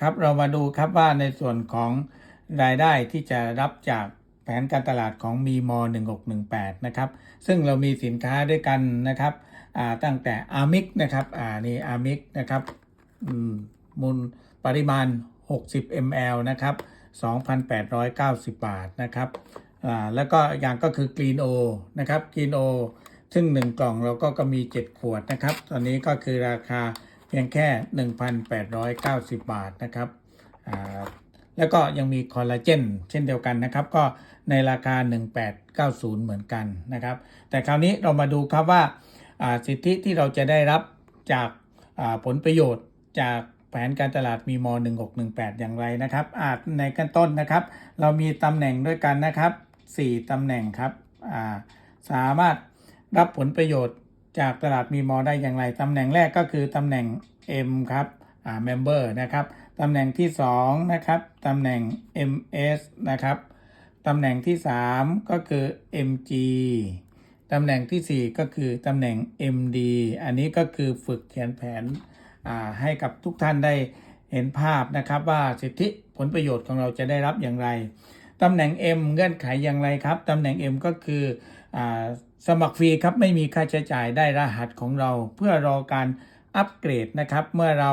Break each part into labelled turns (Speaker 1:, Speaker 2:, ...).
Speaker 1: ครับเรามาดูครับว่าในส่วนของรายได้ที่จะรับจากแผนการตลาดของมีม1618 นะครับ ซึ่งเรามีสินค้าด้วยกันนะครับตั้งแต่อามิกนะครับอ่านี่อามิกนะครับมูลปริมาณ 60 ml นะครับ 2,890 บาทนะครับแล้วก็อย่างก็คือ Green O นะครับ Green O ซึ่ง 1 กล่องเราก็ก็มี 7 ขวดนะครับ ตอนนี้ก็คือราคา เพียงแค่ 1,890 บาทนะครับแล้วก็ยังมีคอลลาเจนเช่นเดียวกันนะครับ ก็ในราคา 1890 เหมือนกันนะครับ แต่คราวนี้เรามาดูครับว่าสิทธิที่เราจะได้รับจากผลประโยชน์จากแผนการตลาดมีม 1618 อย่างไรนะครับอาจในขั้นต้นนะครับ เรามีตำแหน่งด้วยกันนะครับ 4ตำแหน่งครับาสามารถรับผลประโยชน์ จากตลาดมีมอได้อย่างไร ตำแหน่งแรกก็คือตำแหน่ง M ครับอ่า Member นะครับ ตำแหน่งที่2นะครับตำแหน่ง MS นะครับ ตำแหน่งที่ 3 ก็คือ MG ตำแหน่งทีสี่ 4 ก็คือตำแหน่ง MD อันนี้ก็คือฝึกเขียนแผนให้กับทุกท่านได้เห็นภาพนะครับว่าสิทธิผลประโยชน์ของเราจะได้รับอย่างไร ตำแหน่ง M เงื่อนไขอย่างไรครับ ตำแหน่ง M ก็คืออ สมัครฟรีครับไม่มีค่าใช้จ่ายได้รหัสของเรา เพื่อรอการอัปเกรดนะครับ เมื่อเรา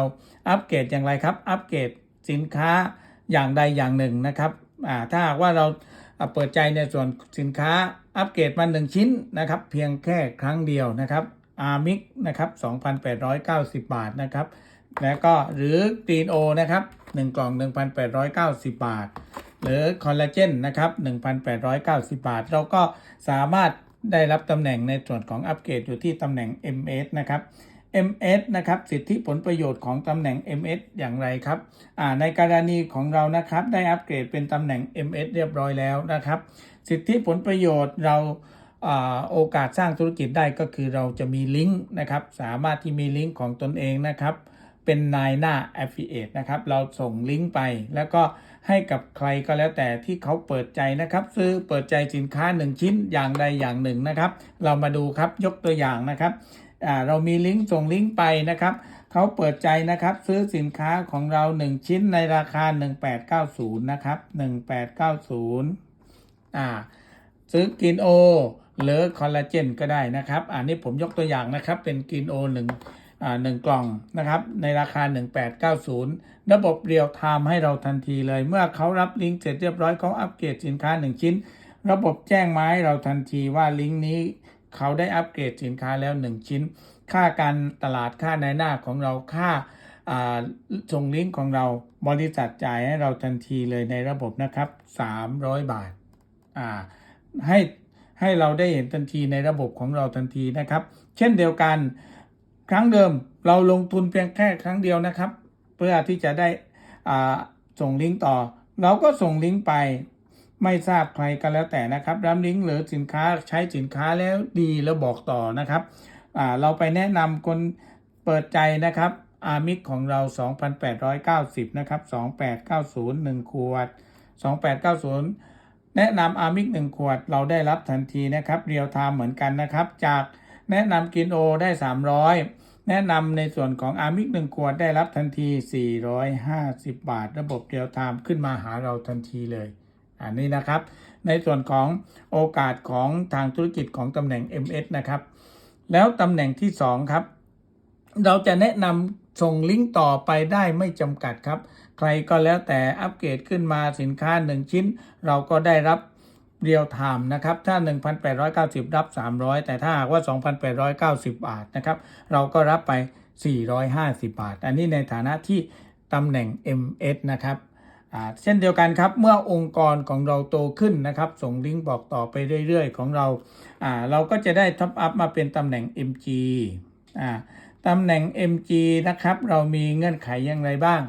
Speaker 1: อัปเกรดอย่างไรครับ อัปเกรดสินค้าอย่างใดอย่างหนึ่งนะครับถ้าหากว่าเราเปิดใจในส่วนสินค้าอัปเกรดมา1ชิ้นนะครับ เพียงแค่ครั้งเดียวนะครับอาร์มิกนะครับ2,890 บาทนะครับ แล้วก็หรือ Green O นะครับ1กล่อง 1,890 บาท หรือคอลลาเจนนะครับ 1,890 บาท เราก็สามารถ ได้รับตำแหน่งในส่วนของอัปเกรดอยู่ที่ตำแหน่ง MS นะครับ MS นะครับสิทธิผลประโยชน์ของตำแหน่ง MS อย่างไรครับในกรณีของเรานะครับได้อัปเกรดเป็นตำแหน่ง MS เรียบร้อยแล้วนะครับ สิทธิผลประโยชน์เราโอกาสสร้างธุรกิจได้ก็คือเราจะมีลิงก์นะครับ สามารถที่มีลิงก์ของตนเองนะครับ เป็นนายหน้า Affiliate นะครับ เราส่งลิงก์ไป แล้วก็ให้กับใครก็แล้วแต่ที่เขาเปิดใจนะครับ ซื้อเปิดใจสินค้า 1 ชิ้นอย่างใดอย่างหนึ่งนะครับ เรามาดูครับยกตัวอย่างนะครับอ่าเรามีลิงก์ส่งลิงก์ไปนะครับเขาเปิดใจนะครับ ซื้อสินค้าของเรา 1 ชิ้นในราคา 1890 นะครับ 1890อ่าซื้อกินโอหรือคอลลาเจนก็ได้นะครับ อันนี้ผมยกตัวอย่างนะครับ เป็นกินโอหนึ่ง หนึ่งกล่องนะครับ ในราคา 1890 ระบบเรียลไทม์ให้เราทันทีเลย เมื่อเขารับลิงก์เสร็จเรียบร้อยเขาอัปเกรดสินค้า 1 ชิ้น ระบบแจ้งมาให้เราทันทีว่าลิงก์นี้เขาได้อัปเกรดสินค้าแล้ว 1 ชิ้น ค่าการตลาดค่าในหน้าของเราค่าส่งลิงก์ของเราบริษัทจ่ายให้เราทันทีเลยในระบบนะครับ 300 บาทาให้ให้เราได้เห็นทันทีในระบบของเราทันทีนะครับ เช่นเดียวกัน ครั้งเดิมเราลงทุนเพียงแค่ครั้งเดียวนะครับ เพื่อที่จะได้ส่งลิงก์ต่อ เราก็ส่งลิงก์ไปไม่ทราบใครก็แล้วแต่นะครับรับลิงก์หรือสินค้าใช้สินค้าแล้วดีแล้วบอกต่อนะครับเราไปแนะนำคนเปิดใจนะครับอามิกของเรา 2,890 นะครับ 2890 1 ขวด 2890 แนะนำอามิก1 ขวด เราได้รับทันทีนะครับ เรียลไทม์เหมือนกันนะครับ จาก แนะนำกินโอได้ 300 แนะนำในส่วนของอามิก1ขวดได้รับทันที 450 บาท ระบบเรียลไทม์ขึ้นมาหาเราทันทีเลย อันนี้นะครับ ในส่วนของโอกาสของทางธุรกิจของตำแหน่ง MS นะครับ แล้วตำแหน่งที่ 2 ครับ เราจะแนะนำส่งลิงก์ต่อไปได้ไม่จำกัดครับ ใครก็แล้วแต่อัปเกรดขึ้นมาสินค้า 1 ชิ้น เราก็ได้รับ เรียลไทม์นะครับถ้า 1,890 รับ 300 แต่ถ้าหากว่า 2,890 บาทนะครับเราก็รับไป 450 บาท อันนี้ในฐานะที่ตำแหน่ง MS นะครับเช่นเดียวกันครับ เมื่อองค์กรของเราโตขึ้นนะครับ ส่งลิงก์บอกต่อไปเรื่อยๆ ของเรา เราก็จะได้ท็อปอัพมาเป็นตำแหน่ง MG ตำแหน่ง MG นะครับ เรามีเงื่อนไขอย่างไรบ้าง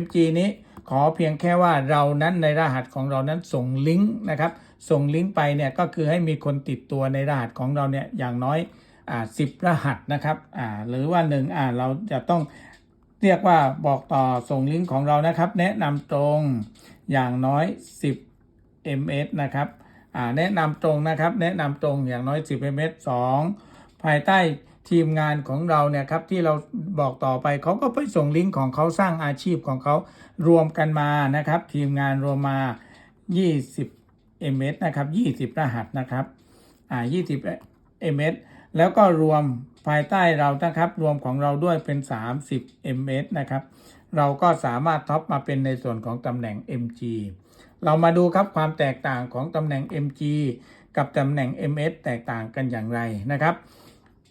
Speaker 1: MG นี้ขอเพียงแค่ว่าเรานั้นในรหัสของเรานั้นส่งลิงก์นะครับ ส่งลิงก์ไปเนี่ยก็คือให้มีคนติดตัวในรหัสของเราเนี่ยอย่างน้อยอ่าสิบรหัสนะครับอ่าหรือว่าหนึ่งอ่าเราจะต้องเรียกว่าบอกต่อส่งลิงก์ของเรานะครับ แนะนำตรงอย่างน้อย 10 ms นะครับอ่าแนะนำตรงนะครับ แนะนำตรงอย่างน้อย 10 ms 2 ภายใต้ ทีมงานของเราเนี่ยครับที่เราบอกต่อไปเขาก็ไปส่งลิงก์ของเขาสร้างอาชีพของเขารวมกันมานะครับ ทีมงานรวมมา 20 ms นะครับ 20 รหัสนะครับอ่า20 ms แล้วก็รวมภายใต้เรานะครับ รวมของเราด้วยเป็น 30 ms นะครับ เราก็สามารถท็อปมาเป็นในส่วนของตำแหน่ง mg เรามาดูครับความแตกต่างของตำแหน่ง mg กับตำแหน่ง ms แตกต่างกันอย่างไรนะครับ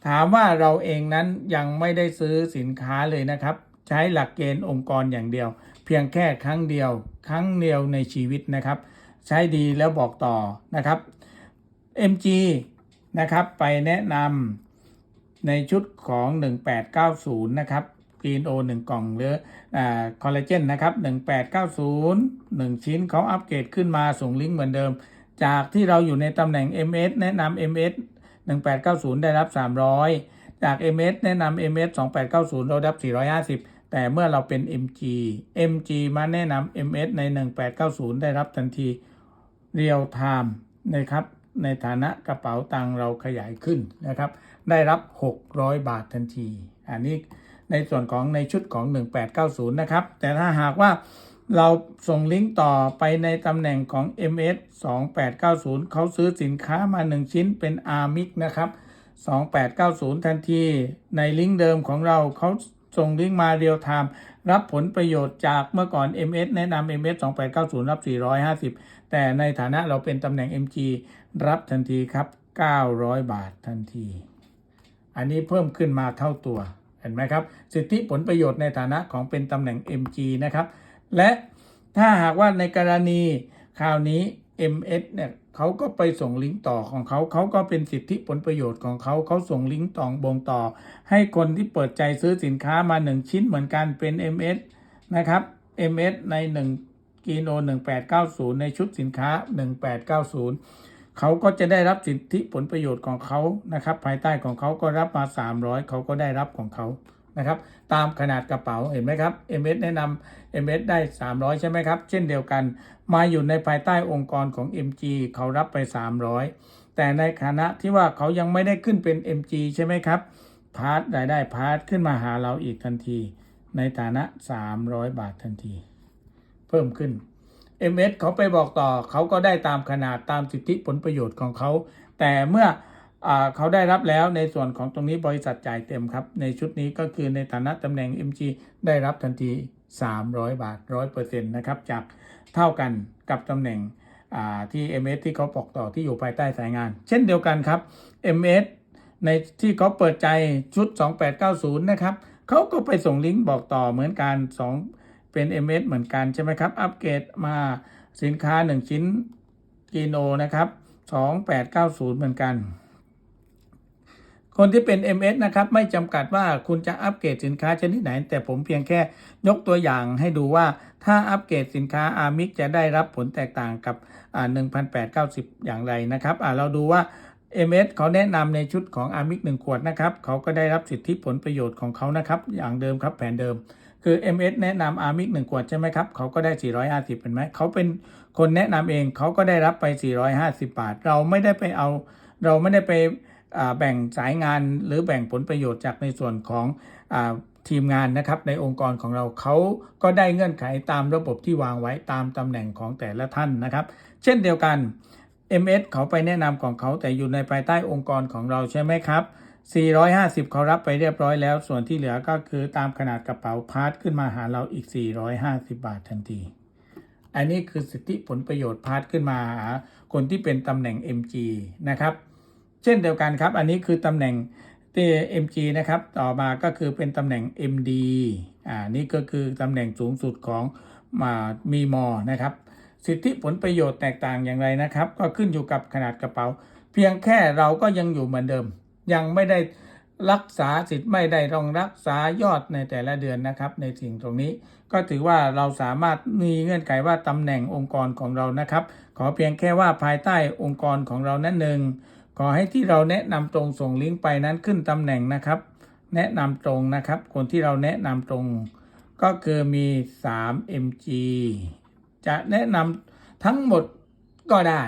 Speaker 1: ถามว่าเราเองนั้นยังไม่ได้ซื้อสินค้าเลยนะครับ ใช้หลักเกณฑ์องค์กรอย่างเดียว เพียงแค่ครั้งเดียว ครั้งเดียวในชีวิตนะครับ ใช้ดีแล้วบอกต่อนะครับ MG นะครับไปแนะนำในชุดของ 1890 นะครับกรีนโอ1กล่องหรือคอลลาเจนนะครับ 1890 1 ชิ้นเขาอัปเกรดขึ้นมาส่งลิงก์เหมือนเดิม จากที่เราอยู่ในตำแหน่ง MS แนะนำ MS 1890 ได้รับ 300 จาก MS แนะนำ MS 2890 เราได้รับ 450 แต่เมื่อเราเป็น MG MG มาแนะนำ MS ใน 1890 ได้รับทันทีเรียลไทม์นะครับ ในฐานะกระเป๋าตังเราขยายขึ้นนะครับ ได้รับ 600 บาททันที อันนี้ในส่วนของในชุดของ 1890 นะครับ แต่ถ้าหากว่า เราส่งลิงก์ต่อไปในตำแหน่งของ MS 2890 เขาซื้อสินค้ามา 1 ชิ้นเป็น ARMIC นะครับ 2890 ทันที ในลิงก์เดิมของเราเขาส่งลิงก์มาเรียลไทม์รับผลประโยชน์จากเมื่อก่อน MS แนะนำ MS 2890 รับ 450 แต่ในฐานะเราเป็นตำแหน่ง MG รับทันทีครับ 900 บาททันที อันนี้เพิ่มขึ้นมาเท่าตัว เห็นไหมครับ สิทธิผลประโยชน์ในฐานะของเป็นตำแหน่ง MG นะครับ และถ้าหากว่าในกรณีคราวนี้ MS เนี่ยเขาก็ไปส่งลิงก์ต่อของเขาเขาก็เป็นสิทธิผลประโยชน์ของเขาเขาส่งลิงก์ต่อบงต่อ ให้คนที่เปิดใจซื้อสินค้ามา1ชิ้นเหมือนกันเป็น MS นะครับ MS ใน1กิโล1890 ในชุดสินค้า 1890 เขาก็จะได้รับสิทธิผลประโยชน์ของเขานะครับ ภายใต้ของเขาก็รับมา 300 เขาก็ได้รับของเขา นะครับ ตามขนาดกระเป๋าเห็นไหมครับ MS แนะนำ MS ได้ 300 ใช่ไหมครับ เช่นเดียวกัน มาอยู่ในภายใต้องค์กรของ MG เขารับไป 300 แต่ในฐานะที่ว่าเขายังไม่ได้ขึ้นเป็น MG ใช่ไหมครับ พาร์ทรายได้พาร์ทขึ้นมาหาเราอีกทันที ในฐานะ 300 บาททันที เพิ่มขึ้น MS เขาไปบอกต่อเขาก็ได้ตามขนาดตามสิทธิผลประโยชน์ของเขา แต่เมื่อ เขาได้รับแล้วในส่วนของตรงนี้บริษัทจ่ายเต็มครับ ในชุดนี้ก็คือในฐานะตำแหน่ง MG ได้รับทันที 300 บาท 100%นะครับ จากเท่ากันกับตำแหน่งที่ MS ที่เขาบอกต่อที่อยู่ภายใต้สายงาน เช่นเดียวกันครับ MS ในที่เขาเปิดใจชุด 2890 นะครับเขาก็ไปส่งลิงก์บอกต่อเหมือนกัน 2 เป็น MS เหมือนกันใช่ไหมครับ อัปเกรดมาสินค้า 1 ชิ้นกิโลนะครับ 2890 เหมือนกัน คนที่เป็น MS นะครับไม่จำกัดว่าคุณจะอัปเกรดสินค้าชนิดไหน แต่ผมเพียงแค่ยกตัวอย่างให้ดูว่าถ้าอัปเกรดสินค้าอามิกจะได้รับผลแตกต่างกับอ่า1,890 อย่างไรนะครับอ่าเราดูว่า MS เขาแนะนำในชุดของอามิก1ขวดนะครับเขาก็ได้รับสิทธิผลประโยชน์ของเขานะครับอย่างเดิมครับแผนเดิม คือ MS แนะนำอามิก1ขวดใช่ไหมครับเขาก็ได้ 450เป็นไหมเขาเป็นคนแนะนำเองเขาก็ได้รับไป 450 บาท เราไม่ได้ไปเอาเราไม่ได้ไป แบ่งสายงานหรือแบ่งผลประโยชน์จากในส่วนของอทีมงานนะครับในองค์กรของเราเขาก็ได้เงื่อนไขตามระบบที่วางไว้ตามตำแหน่งของแต่ละท่านนะครับ เช่นเดียวกัน MS เขาไปแนะนำของเขาแต่อยู่ในภายใต้องค์กรของเราใช่ไหมครับ 450 เขารับไปเรียบร้อยแล้ว ส่วนที่เหลือก็คือตามขนาดกระเป๋าพาร์ทขึ้นมาหาเราอีก 450 บาททันที อันนี้คือสิทธิผลประโยชน์พาร์ทขึ้นมาหาคนที่เป็นตำแหน่ง MG นะครับ เช่นเดียวกันครับ อันนี้คือตำแหน่งที่ MG นะครับ ต่อมาก็คือเป็นตำแหน่ง MD อ่านี่ก็คือตำแหน่งสูงสุดของมามีมอนะครับ สิทธิผลประโยชน์แตกต่างอย่างไรนะครับ ก็ขึ้นอยู่กับขนาดกระเป๋า เพียงแค่เราก็ยังอยู่เหมือนเดิม ยังไม่ได้รักษาสิทธิ์ไม่ได้ต้องรักษายอดในแต่ละเดือนนะครับ ในสิ่งตรงนี้ ก็ถือว่าเราสามารถมีเงื่อนไขว่าตำแหน่งองค์กรของเรานะครับ ขอเพียงแค่ว่าภายใต้องค์กรของเรานั้นหนึ่ง ขอให้ที่เราแนะนำตรงส่งลิงก์ไปนั้นขึ้นตำแหน่งนะครับ แนะนำตรงนะครับ คนที่เราแนะนำตรง ก็คือมี 3 mg จะแนะนำทั้งหมดก็ได้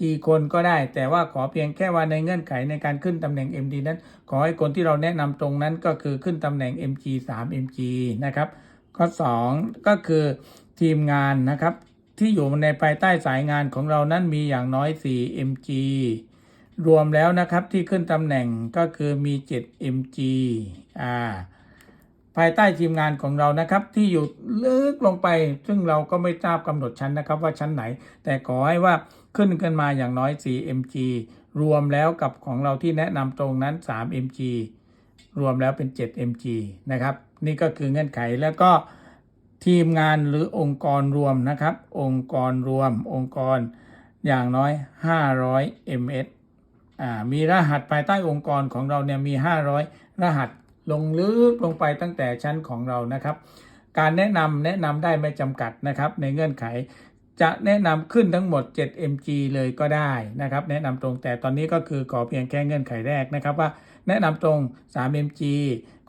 Speaker 1: กี่คนก็ได้ แต่ว่าขอเพียงแค่ว่าในเงื่อนไขในการขึ้นตำแหน่ง MD นั้น ขอให้คนที่เราแนะนำตรงนั้นก็คือขึ้นตำแหน่ง MG 3 MG นะครับข้อ 2 ก็คือทีมงานนะครับ ที่อยู่ในภายใต้สายงานของเรานั้นมีอย่างน้อย 4 MG รวมแล้วนะครับที่ขึ้นตำแหน่งก็คือมี 7 MG อ่าภายใต้ทีมงานของเรานะครับ ที่อยู่ลึกลงไป ซึ่งเราก็ไม่ทราบกำหนดชั้นนะครับว่าชั้นไหน แต่ขอให้ว่าขึ้นกันมาอย่างน้อย 4 mg รวมแล้วกับของเราที่แนะนำตรงนั้น 3 mg รวมแล้วเป็น 7 mg นะครับ นี่ก็คือเงื่อนไขแล้วก็ทีมงานหรือองค์กรรวมนะครับ องค์กรรวมองค์กรอย่างน้อย 500 ms อ่า มีรหัสภายใต้องค์กรของเราเนี่ยมี 500 รหัสลงลึกลงไปตั้งแต่ชั้นของเรานะครับ การแนะนำแนะนำได้ไม่จำกัดนะครับในเงื่อนไขจะแนะนำขึ้นทั้งหมด 7 mg เลยก็ได้นะครับ แนะนำตรงแต่ตอนนี้ก็คือขอเพียงแค่เงื่อนไขแรกนะครับว่าแนะนำตรง 3 mg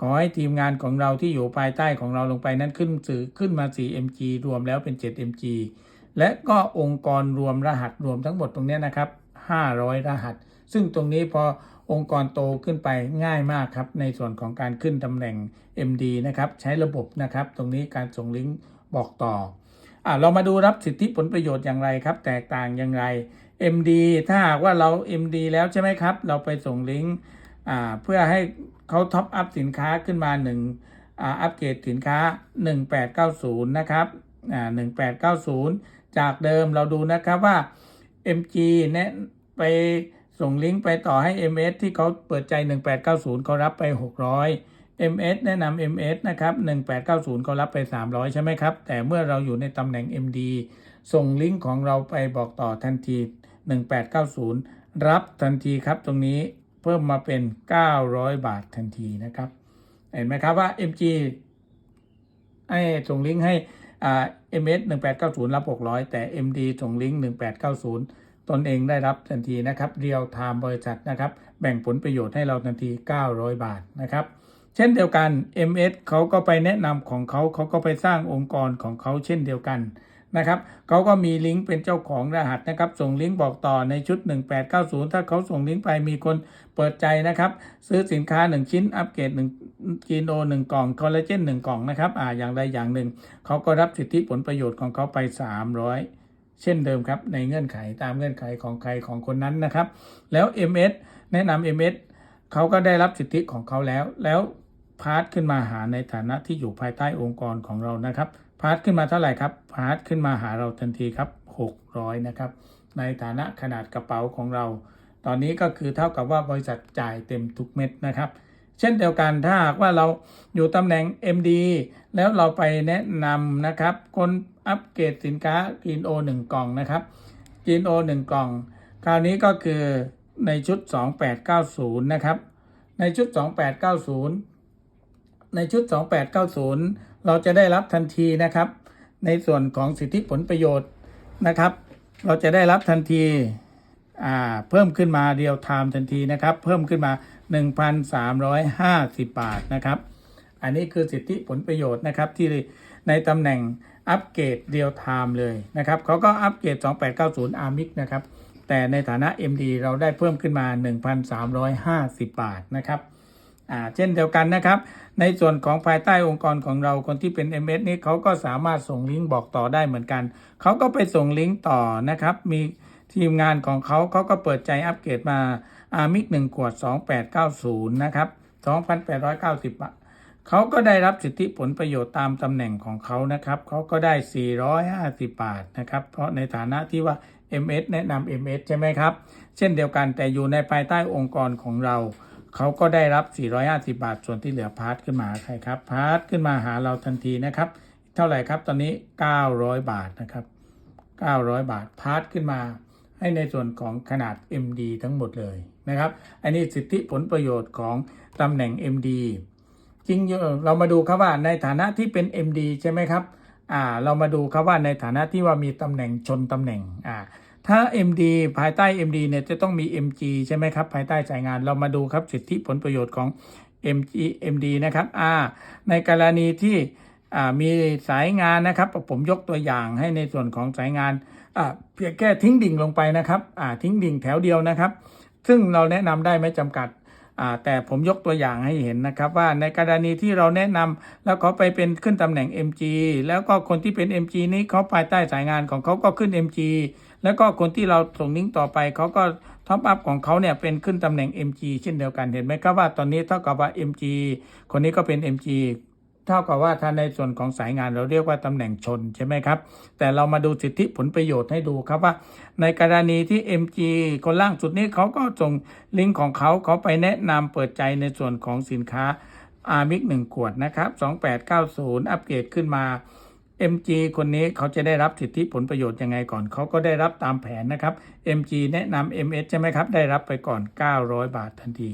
Speaker 1: ขอให้ทีมงานของเราที่อยู่ภายใต้ของเราลงไปนั้นขึ้นสื่อขึ้นมา 4 mg รวมแล้วเป็น 7 mg และก็องค์กรรวมรหัสรวมทั้งหมดตรงนี้นะครับ 500 รหัส ซึ่งตรงนี้พอองค์กรโตขึ้นไปง่ายมากครับ ในส่วนของการขึ้นตำแหน่ง MD นะครับใช้ระบบนะครับ ตรงนี้การส่งลิงก์บอกต่ออเรามาดูรับสิทธิผลประโยชน์อย่างไรครับ แตกต่างอย่างไร MD ถ้าหากว่าเรา MD แล้วใช่ไหมครับ เราไปส่งลิงก์เพื่อให้เขาท็อปอัพสินค้าขึ้นมา1อ่าอัปเกรดสินค้า 1890 นะครับอ่า1890 จากเดิมเราดูนะครับว่า MG แนะไป ส่งลิงก์ไปต่อให้ MS ที่เขาเปิดใจ 1890เขารับไป 600 MS แนะนำ MS นะครับ 1890เขารับไป 300 ใช่ไหมครับ แต่เมื่อเราอยู่ในตำแหน่ง MD ส่งลิงก์ของเราไปบอกต่อทันที 1890 รับทันทีครับตรงนี้เพิ่มมาเป็น 900 บาททันทีนะครับ เห็นไหมครับว่า MG ให้ส่งลิงก์ให้อ่า MS 1890 รับ 600 แต่ MD ส่งลิงก์ 1890 ตนเองได้รับทันทีนะครับเรียลไทม์บริษัทนะครับแบ่งผลประโยชน์ให้เราทันที 900 บาทนะครับเช่นเดียวกัน MS เขาก็ไปแนะนำของเขาเขาก็ไปสร้างองค์กรของเขาเช่นเดียวกันนะครับเขาก็มีลิงก์เป็นเจ้าของรหัสนะครับส่งลิงก์บอกต่อในชุด 1890 ถ้าเขาส่งลิงก์ไปมีคนเปิดใจนะครับซื้อสินค้า 1 ชิ้นอัปเกรด1กิโล1กล่องคอลลาเจน1กล่องนะครับอ่าอย่างใดอย่างหนึ่งเขาก็รับสิทธิผลประโยชน์ของเขาไป 300 เช่นเดิมครับในเงื่อนไขตามเงื่อนไขของใครของคนนั้นนะครับ แล้ว MS แนะนำ MS เขาก็ได้รับสิทธิของเขาแล้ว แล้วพาร์ทขึ้นมาหาในฐานะที่อยู่ภายใต้องค์กรของเรานะครับ พาร์ทขึ้นมาเท่าไหร่ครับ พาร์ทขึ้นมาหาเราทันทีครับ600นะครับ ในฐานะขนาดกระเป๋าของเรา ตอนนี้ก็คือเท่ากับว่าบริษัทจ่ายเต็มทุกเม็ดนะครับ เช่นเดียวกันถ้าหากว่าเราอยู่ตำแหน่ง MD แล้วเราไปแนะนำนะครับ คนอัปเกรดสินค้า Green O 1กล่องนะครับ Green O 1กล่อง คราวนี้ก็คือในชุด 2890 นะครับ ในชุด 2890 ในชุด 2890 เราจะได้รับทันทีนะครับ ในส่วนของสิทธิผลประโยชน์นะครับ เราจะได้รับทันทีอ่าเพิ่มขึ้นมาเรียวไทม์ทันทีนะครับ เพิ่มขึ้นมา 1,350 บาทนะครับ อันนี้คือสิทธิผลประโยชน์นะครับที่ในตำแหน่งอัปเกรดเรียลไทม์เลยนะครับเขาก็อัปเกรด 2890 ARMIC นะครับ แต่ในฐานะ MD เราได้เพิ่มขึ้นมา 1,350 บาทนะครับเช่นเดียวกันนะครับ ในส่วนของภายใต้องค์กรของเราคนที่เป็น MS นี้เขาก็สามารถส่งลิงก์บอกต่อได้เหมือนกัน เขาก็ไปส่งลิงก์ต่อนะครับ มีทีมงานของเขาเขาก็เปิดใจอัปเกรดมา อามิก1ขวด 2890 นะครับ 2,890บาทเขาก็ได้รับสิทธิผลประโยชน์ตามตำแหน่งของเขานะครับเขาก็ได้ 450 บาทนะครับ เพราะในฐานะที่ว่า MS แนะนำ MS ใช่ไหมครับ เช่นเดียวกันแต่อยู่ในภายใต้องค์กรของเรา เขาก็ได้รับ 450 บาท ส่วนที่เหลือพาร์ทขึ้นมาใครครับพาร์ทขึ้นมาหาเราทันทีนะครับ เท่าไหร่ครับตอนนี้ 900 บาทนะครับ 900 บาทพาร์ทขึ้นมาให้ในส่วนของขนาด MD ทั้งหมดเลย นะครับ อันนี้สิทธิผลประโยชน์ของตำแหน่ง MD จริงเรามาดูครับว่าในฐานะที่เป็น MD ใช่ไหมครับอ่าเรามาดูครับว่าในฐานะที่ว่ามีตำแหน่งชนตำแหน่งอ่าถ้า MD ภายใต้ MD เนี่ยจะต้องมี MG ใช่ไหมครับ ภายใต้สายงานเรามาดูครับสิทธิผลประโยชน์ของ MG MD นะครับอ่าในกรณีที่อ่ามีสายงานนะครับ ผมยกตัวอย่างให้ในส่วนของสายงานอ่าเพียงแค่ทิ้งดิ่งลงไปนะครับอ่าทิ้งดิ่งแถวเดียวนะครับ ซึ่งเราแนะนำได้ไม่จำกัดแต่ผมยกตัวอย่างให้เห็นนะครับว่าในกรณีที่เราแนะนำแล้วเขาไปเป็นขึ้นตำแหน่ง MG แล้วก็คนที่เป็น MG นี้เขาภายใต้สายงานของเขาก็ขึ้น MG แล้วก็คนที่เราส่งลิงก์ต่อไปเขาก็ท็อปอัพของเขาเนี่ยเป็นขึ้นตำแหน่ง MG เช่นเดียวกันเห็นไหมครับว่าตอนนี้เท่ากับว่า MG คนนี้ก็เป็น MG เท่ากับว่าถ้าในส่วนของสายงานเราเรียกว่าตำแหน่งชนใช่ไหมครับ แต่เรามาดูสิทธิผลประโยชน์ให้ดูครับว่า ในกรณีที่ MG คนล่างสุดนี้เขาก็ส่งลิงก์ของเขาเขาไปแนะนำเปิดใจในส่วนของสินค้าอามิก1ขวดนะครับ2890 อัปเกรดขึ้นมา MG คนนี้เขาจะได้รับสิทธิผลประโยชน์ยังไงก่อน เขาก็ได้รับตามแผนนะครับ MG แนะนำ MS ใช่ไหมครับ ได้รับไปก่อน 900 บาททันที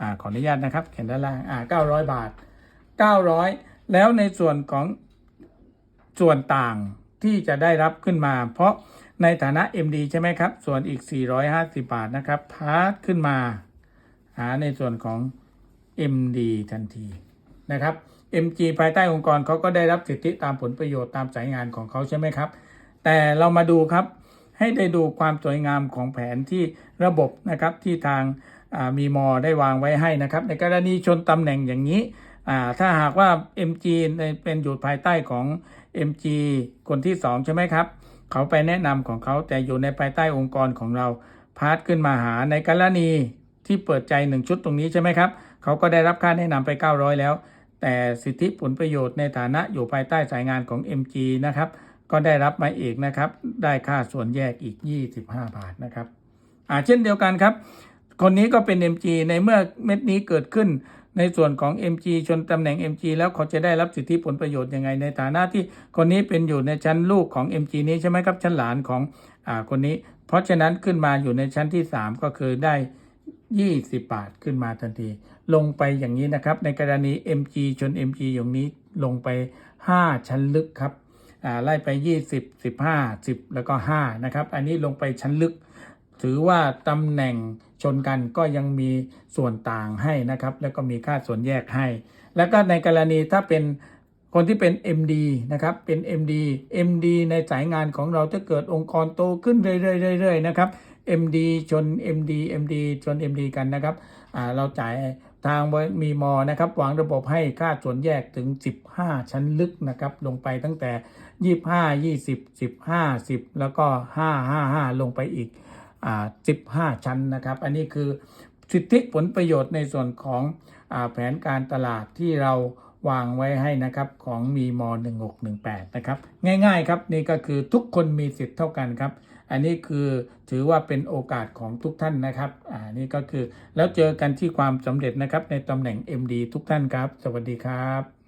Speaker 1: อ่า ขออนุญาตนะครับ เขียนด้านล่าง อ่า 900 บาท 900 แล้วในส่วนของส่วนต่างที่จะได้รับขึ้นมา เพราะในฐานะ MD ใช่ไหมครับ ส่วนอีก 450 บาทนะครับพาร์ทขึ้นมาหาในส่วนของ MD ทันทีนะครับ MG ภายใต้องค์กรเขาก็ได้รับสิทธิตามผลประโยชน์ตามสายงานของเขาใช่ไหมครับ แต่เรามาดูครับให้ได้ดูความสวยงามของแผนที่ระบบนะครับที่ทางมีมอได้วางไว้ให้นะครับ ในกรณีชนตำแหน่งอย่างนี้ ถ้าหากว่า MG ในเป็นอยู่ภายใต้ของ MG คนที่ 2 ใช่ไหมครับ เขาไปแนะนำของเขาแต่อยู่ในภายใต้องค์กรของเราพาร์ทขึ้นมาหาในกรณีที่เปิดใจ 1 ชุดตรงนี้ใช่ไหมครับ เขาก็ได้รับค่าแนะนำไป 900 แล้ว แต่สิทธิผลประโยชน์ในฐานะอยู่ภายใต้สายงานของ MG นะครับก็ได้รับมาอีกนะครับ ได้ค่าส่วนแยกอีก 25 บาทนะครับอ่าเช่นเดียวกันครับ คนนี้ก็เป็น MG ในเมื่อเม็ดนี้เกิดขึ้น ในส่วนของ MG ชนตำแหน่ง MG แล้วเขาจะได้รับสิทธิผลประโยชน์ยังไง ในฐานะที่คนนี้เป็นอยู่ในชั้นลูกของ MG นี้ใช่ไหมครับชั้นหลานของอ่าคนนี้ เพราะฉะนั้นขึ้นมาอยู่ในชั้นที่ 3 ก็คือได้ 20 บาทขึ้นมาทันที ลงไปอย่างนี้นะครับ ในกรณี MG ชน MG อย่างนี้ลงไป 5 ชั้นลึกครับอ่าไล่ไป 20 15 10 แล้วก็ 5 นะครับ อันนี้ลงไปชั้นลึก ถือว่าตำแหน่ง ชนกันก็ยังมีส่วนต่างให้นะครับ แล้วก็มีค่าส่วนแยกให้ แล้วก็ในกรณีถ้าเป็นคนที่เป็น MD นะครับเป็น MD MD ในสายงานของเราถ้าเกิดองค์กรโตขึ้นเรื่อยๆๆนะครับ MD ชน MD MD ชน MD กันนะครับเราจ่ายทางมีมอนะครับวางระบบให้ค่าส่วนแยกถึง 15 ชั้นลึกนะครับลงไปตั้งแต่ 25 20 15 10 แล้วก็ 5 5 5 ลงไปอีก 15 ชั้นนะครับ อันนี้คือสิทธิผลประโยชน์ในส่วนของอแผนการตลาดที่เราวางไว้ให้นะครับของมีม 1618 นะครับ ง่ายๆครับนี่ก็คือทุกคนมีสิทธิ์เท่ากันครับ อันนี้คือถือว่าเป็นโอกาสของทุกท่านนะครับอ่านี่ก็คือแล้วเจอกันที่ความสำเร็จนะครับในตำแหน่ง MD ทุกท่านครับ สวัสดีครับ